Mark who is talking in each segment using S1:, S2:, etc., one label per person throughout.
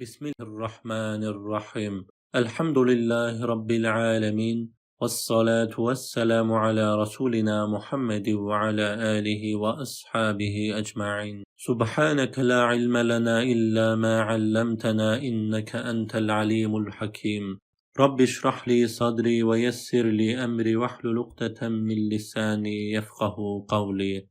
S1: بسم الله الرحمن الرحيم. الحمد لله رب العالمين والصلاة والسلام على رسولنا محمد وعلى آله وأصحابه أجمعين. سبحانك لا علم لنا إلا ما علمتنا إنك أنت العليم الحكيم. رب اشرح لي صدري ويسر لي أمري واحلل عقدة من لساني يفقه قولي.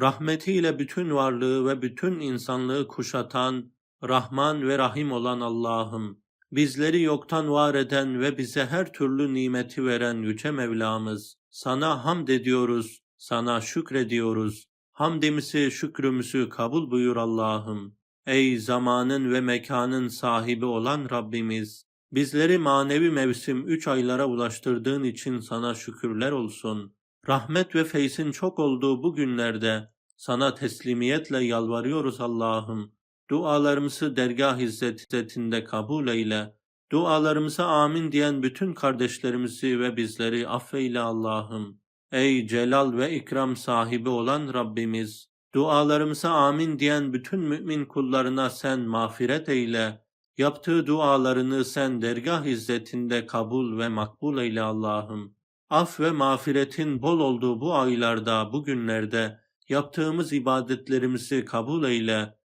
S1: Rahmetiyle bütün varlığı ve bütün insanlığı kuşatan Rahman ve Rahim olan Allah'ım, bizleri yoktan var eden ve bize her türlü nimeti veren Yüce Mevlamız, sana hamd ediyoruz, sana şükrediyoruz. Hamdimizi, şükrümüzü kabul buyur Allah'ım. Ey zamanın ve mekanın sahibi olan Rabbimiz, bizleri manevi mevsim üç aylara ulaştırdığın için sana şükürler olsun. Rahmet ve feysin çok olduğu bu günlerde sana teslimiyetle yalvarıyoruz Allah'ım. Dualarımızı dergah izzetinde kabul eyle. Dualarımıza amin diyen bütün kardeşlerimizi ve bizleri affeyle Allah'ım. Ey celal ve ikram sahibi olan Rabbimiz, dualarımıza amin diyen bütün mümin kullarına sen mağfiret eyle. Yaptığı dualarını sen dergah izzetinde kabul ve makbul eyle Allah'ım. Af ve mağfiretin bol olduğu bu aylarda, bu günlerde yaptığımız ibadetlerimizi kabul eyle.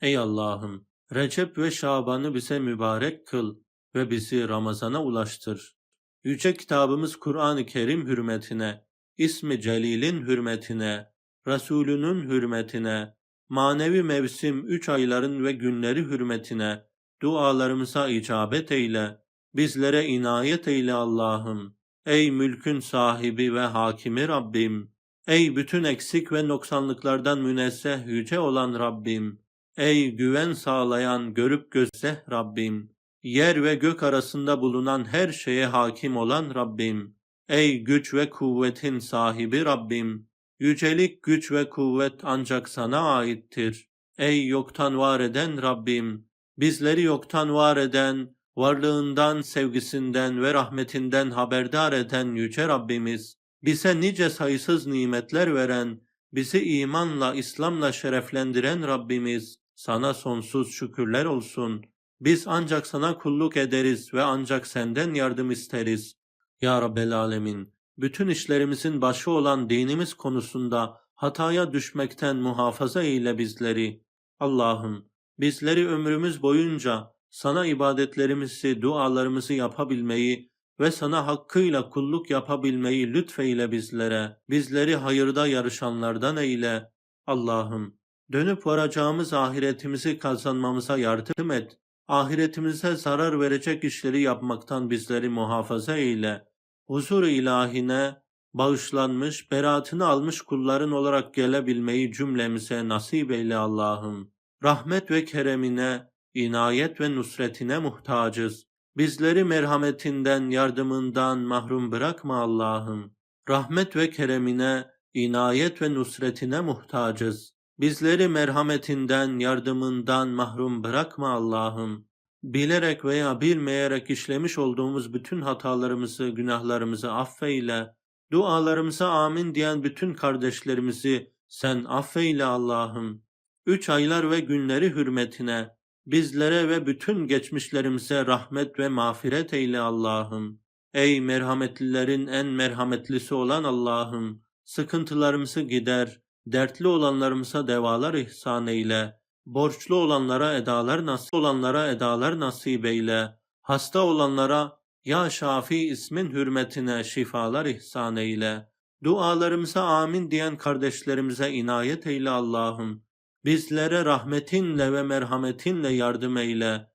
S1: Ey Allah'ım, Recep ve Şaban'ı bize mübarek kıl ve bizi Ramazan'a ulaştır. Yüce kitabımız Kur'an-ı Kerim hürmetine, İsmi Celil'in hürmetine, Resulünün hürmetine, manevi mevsim üç ayların ve günleri hürmetine, dualarımıza icabet eyle, bizlere inayet eyle Allah'ım. Ey mülkün sahibi ve hakimi Rabbim, ey bütün eksik ve noksanlıklardan münezzeh yüce olan Rabbim, ey güven sağlayan görüp gözeh Rabbim, yer ve gök arasında bulunan her şeye hakim olan Rabbim, ey güç ve kuvvetin sahibi Rabbim, yücelik güç ve kuvvet ancak sana aittir. Ey yoktan var eden Rabbim, bizleri yoktan var eden, varlığından, sevgisinden ve rahmetinden haberdar eden Yüce Rabbimiz, bize nice sayısız nimetler veren, bizi imanla, İslam'la şereflendiren Rabbimiz, sana sonsuz şükürler olsun. Biz ancak sana kulluk ederiz ve ancak senden yardım isteriz. Ya Rabbel Alemin, bütün işlerimizin başı olan dinimiz konusunda hataya düşmekten muhafaza eyle bizleri. Allah'ım, bizleri ömrümüz boyunca sana ibadetlerimizi, dualarımızı yapabilmeyi ve sana hakkıyla kulluk yapabilmeyi lütfeyle bizlere, bizleri hayırda yarışanlardan eyle. Allah'ım, dönüp varacağımız ahiretimizi kazanmamıza yardım et. Ahiretimize zarar verecek işleri yapmaktan bizleri muhafaza eyle. Huzur ilahine bağışlanmış, beraatini almış kulların olarak gelebilmeyi cümlemize nasip eyle Allah'ım. Rahmet ve keremine, inayet ve nusretine muhtacız. Bizleri merhametinden, yardımından mahrum bırakma Allah'ım. Rahmet ve keremine, inayet ve nusretine muhtacız. Bizleri merhametinden, yardımından mahrum bırakma Allah'ım. Bilerek veya bilmeyerek işlemiş olduğumuz bütün hatalarımızı, günahlarımızı affeyle. Dualarımıza amin diyen bütün kardeşlerimizi sen affeyle Allah'ım. Üç aylar ve günleri hürmetine, bizlere ve bütün geçmişlerimize rahmet ve mağfiret eyle Allah'ım. Ey merhametlilerin en merhametlisi olan Allah'ım, sıkıntılarımızı gider, dertli olanlarımıza devalar ihsan eyle, borçlu olanlara edalar nasip olanlara edalar nasip eyle, hasta olanlara ya Şafi ismin hürmetine şifalar ihsan eyle. Dualarımıza amin diyen kardeşlerimize inayet eyle Allah'ım. Bizlere rahmetinle ve merhametinle yardım eyle.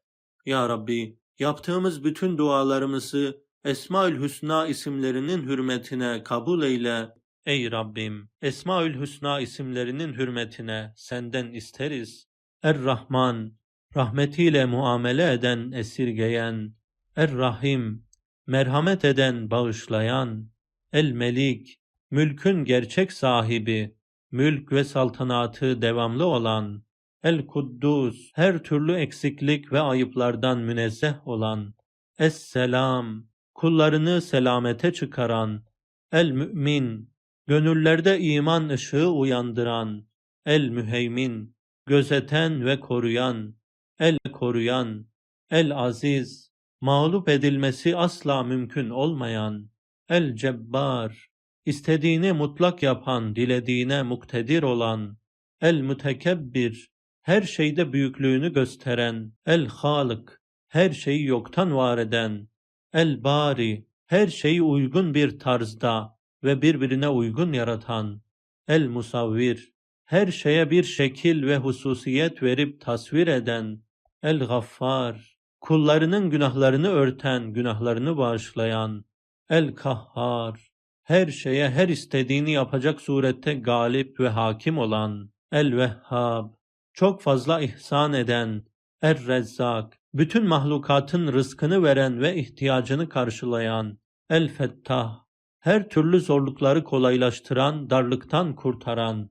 S1: Ya Rabbi, yaptığımız bütün dualarımızı Esmaül Hüsna isimlerinin hürmetine kabul eyle. Ey Rabbim, Esmaül Hüsna isimlerinin hürmetine senden isteriz. Er-Rahman, rahmetiyle muamele eden, esirgeyen. Er-Rahim, merhamet eden, bağışlayan. El-Melik, mülkün gerçek sahibi mülk ve saltanatı devamlı olan, El-Kuddus, her türlü eksiklik ve ayıplardan münezzeh olan, Es-Selam, kullarını selamete çıkaran, El-Mü'min, gönüllerde iman ışığı uyandıran, El-Müheymin, gözeten ve koruyan, el koruyan, el aziz, mağlup edilmesi asla mümkün olmayan, el cebbar, istediğini mutlak yapan, dilediğine muktedir olan, el mütekebbir, her şeyde büyüklüğünü gösteren, el halık, her şeyi yoktan var eden, el bari, her şeyi uygun bir tarzda ve birbirine uygun yaratan, el musavvir, her şeye bir şekil ve hususiyet verip tasvir eden, el gaffar, kullarının günahlarını örten, günahlarını bağışlayan, el kahhar, her şeye her istediğini yapacak surette galip ve hakim olan, el vehhab, çok fazla ihsan eden, er rezzak, bütün mahlukatın rızkını veren ve ihtiyacını karşılayan, el fettah, her türlü zorlukları kolaylaştıran, darlıktan kurtaran,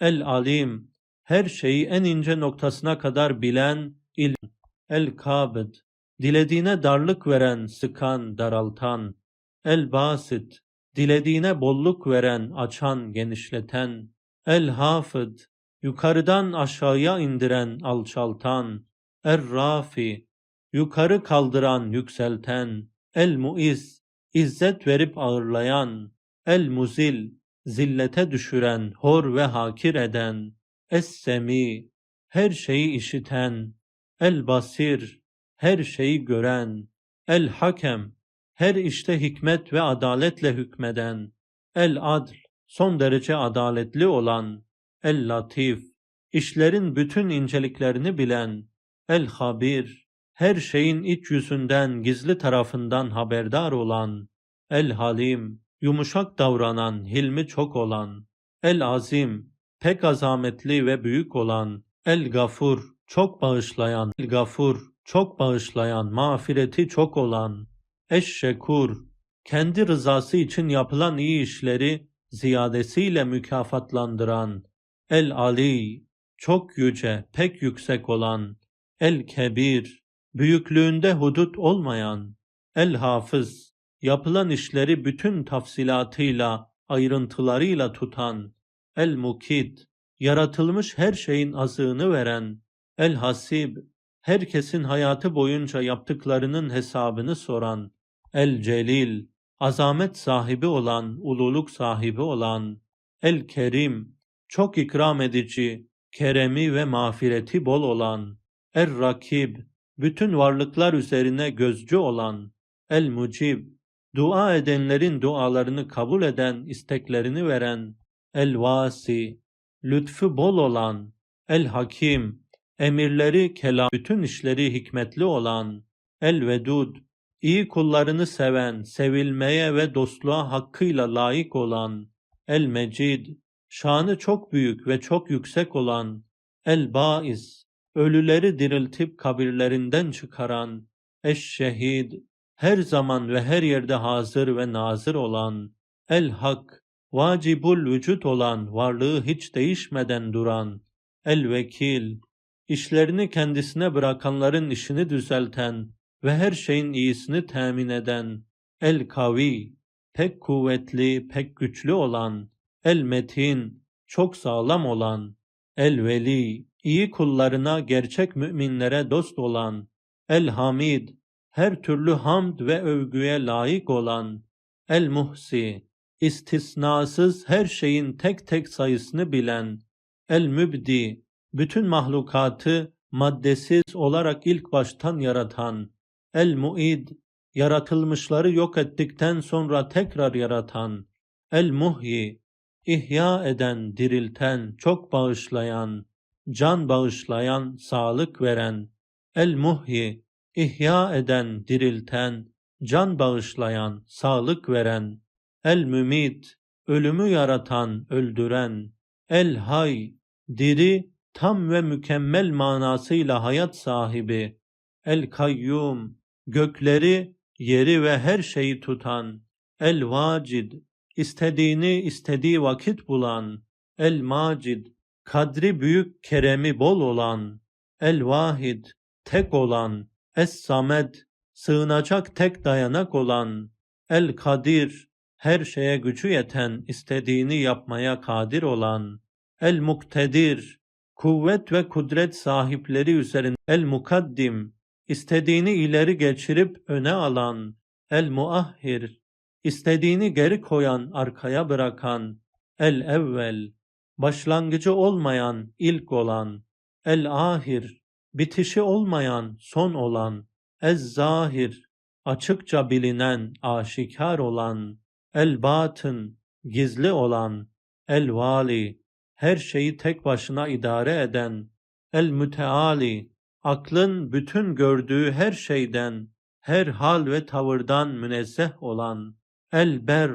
S1: el alim, her şeyi en ince noktasına kadar bilen, il, el kabid, dilediğine darlık veren, sıkan, daraltan, el basit, dilediğine bolluk veren, açan, genişleten, el hafid, yukarıdan aşağıya indiren, alçaltan, er rafi, yukarı kaldıran, yükselten, el muiz, izzet verip ağırlayan, el muzil, zillete düşüren, hor ve hakir eden, es-semi, her şeyi işiten, el basir, her şeyi gören, el hakem, her işte hikmet ve adaletle hükmeden, el adl, son derece adaletli olan, el latif, işlerin bütün inceliklerini bilen, el habir, her şeyin iç yüzünden gizli tarafından haberdar olan, el halim, yumuşak davranan, hilmi çok olan, el azim, pek azametli ve büyük olan, el gafur, çok bağışlayan, el gafur, çok bağışlayan, mağfireti çok olan, eşşekur, kendi rızası için yapılan iyi işleri ziyadesiyle mükafatlandıran, el ali, çok yüce, pek yüksek olan, el kebir, büyüklüğünde hudut olmayan, el hafız, yapılan işleri bütün tafsilatıyla, ayrıntılarıyla tutan, el mukid, yaratılmış her şeyin azığını veren, el hasib, herkesin hayatı boyunca yaptıklarının hesabını soran, el celil, azamet sahibi olan, ululuk sahibi olan, el kerim, çok ikram edici, keremi ve mağfireti bol olan, er rakib, bütün varlıklar üzerine gözcü olan, el mucib, dua edenlerin dualarını kabul eden, isteklerini veren, el vasi, lütfu bol olan, el hakim, emirleri kelam, bütün işleri hikmetli olan, el vedud, iyi kullarını seven, sevilmeye ve dostluğa hakkıyla layık olan, el mecid, şanı çok büyük ve çok yüksek olan, el baiz, ölüleri diriltip kabirlerinden çıkaran, eş-şehid, her zaman ve her yerde hazır ve nazır olan, el hak, vacibul vücut olan, varlığı hiç değişmeden duran, el vekil, işlerini kendisine bırakanların işini düzelten ve her şeyin iyisini temin eden, el kavi, pek kuvvetli, pek güçlü olan, el metin, çok sağlam olan, el veli, iyi kullarına, gerçek müminlere dost olan, el hamid, her türlü hamd ve övgüye layık olan, el muhsi, istisnasız her şeyin tek tek sayısını bilen, el mübdi, bütün mahlukatı maddesiz olarak ilk baştan yaratan, el muid, yaratılmışları yok ettikten sonra tekrar yaratan, el muhyi, ihya eden, dirilten, çok bağışlayan, can bağışlayan, sağlık veren, el muhyi, ihya eden, dirilten, can bağışlayan, sağlık veren, el mümit, ölümü yaratan, öldüren, el hay, diri, tam ve mükemmel manasıyla hayat sahibi, el kayyum, gökleri, yeri ve her şeyi tutan, el vacid, istediğini istediği vakit bulan, el macid, kadri büyük keremi bol olan, el vahid, tek olan, es samed, sığınacak tek dayanak olan, el kadir, her şeye gücü yeten, istediğini yapmaya kadir olan, el muktedir, kuvvet ve kudret sahipleri üzerinde el mukaddim, istediğini ileri geçirip öne alan, el muahhir, istediğini geri koyan, arkaya bırakan, el evvel, başlangıcı olmayan, ilk olan, el ahir, bitişi olmayan, son olan, ez zahir, açıkça bilinen, aşikar olan, el batın, gizli olan, el vali, her şeyi tek başına idare eden, el müteali, aklın bütün gördüğü her şeyden, her hal ve tavırdan münezzeh olan, el ber,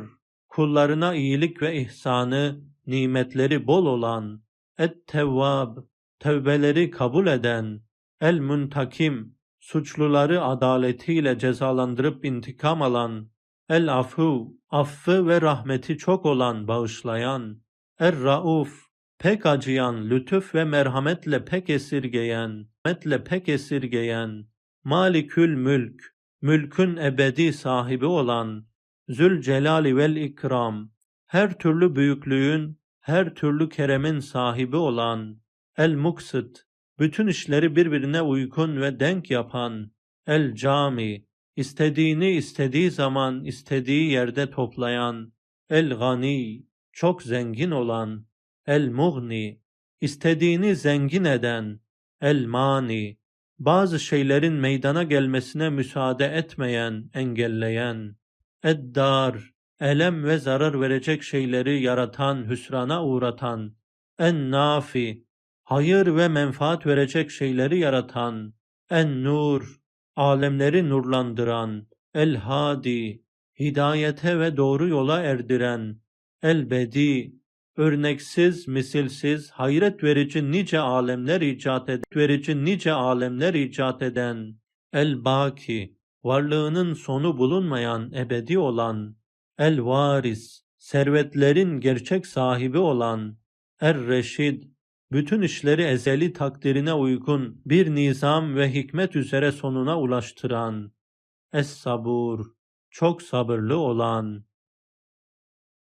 S1: kullarına iyilik ve ihsanı, nimetleri bol olan, et tevvab, tevbeleri kabul eden, el muntakim, suçluları adaletiyle cezalandırıp intikam alan, el afu, affı ve rahmeti çok olan, bağışlayan, er rauf, pek acıyan, lütuf ve merhametle pek esirgeyen, merhametle pek esirgeyen, malikül mülk, mülkün ebedi sahibi olan, zül celali vel ikram, her türlü büyüklüğün, her türlü keremin sahibi olan, el muksit, bütün işleri birbirine uygun ve denk yapan, el cami, istediğini istediği zaman istediği yerde toplayan, el gani, çok zengin olan, el mughni, istediğini zengin eden, el mani, bazı şeylerin meydana gelmesine müsaade etmeyen, engelleyen, eddar, elem ve zarar verecek şeyleri yaratan, hüsrana uğratan, en nafi, hayır ve menfaat verecek şeyleri yaratan, en nur, alemleri nurlandıran, el hadi, hidayete ve doğru yola erdiren, el bedi, örneksiz, misilsiz, hayret verici nice alemler icat eden, verici nice alemler icat eden, el baki, varlığının sonu bulunmayan, ebedi olan, el varis, servetlerin gerçek sahibi olan, er reşid, bütün işleri ezeli takdirine uygun bir nizam ve hikmet üzere sonuna ulaştıran, es sabur, çok sabırlı olan.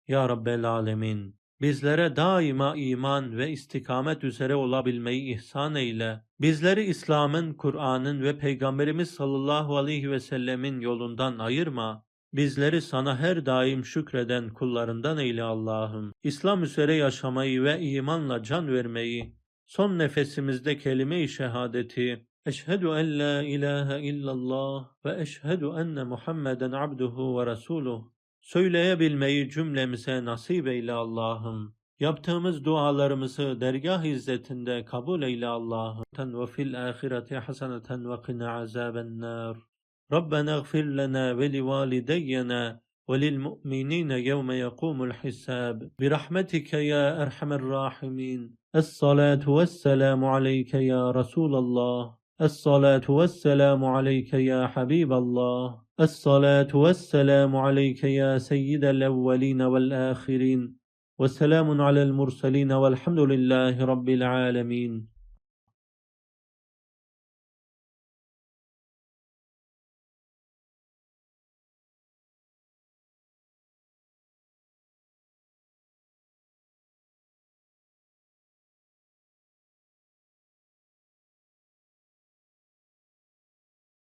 S1: Ya Rabbel Alemin, bizlere daima iman ve istikamet üzere olabilmeyi ihsan eyle. Bizleri İslam'ın, Kur'an'ın ve Peygamberimiz sallallahu aleyhi ve sellemin yolundan ayırma. Bizleri sana her daim şükreden kullarından eyle Allah'ım. İslam üzere yaşamayı ve imanla can vermeyi, son nefesimizde kelime-i şehadeti, Eşhedü en la ilahe illallah ve eşhedü enne Muhammeden abduhu ve resuluh. Söyleyebilmeyi cümlemize nasip eyle Allah'ım. Yaptığımız dualarımızı dergah izzetinde kabul eyle Allah'ım. Ve fil ahireti haseneten ve qina azaben nar. ربنا اغفر لنا ولوالدينا وللمؤمنين يوم يقوم الحساب. برحمتك يا أرحم الراحمين. الصلاة والسلام عليك يا رسول الله. الصلاة والسلام عليك يا حبيب الله. الصلاة والسلام عليك يا سيد الأولين والآخرين. والسلام على المرسلين والحمد لله رب العالمين.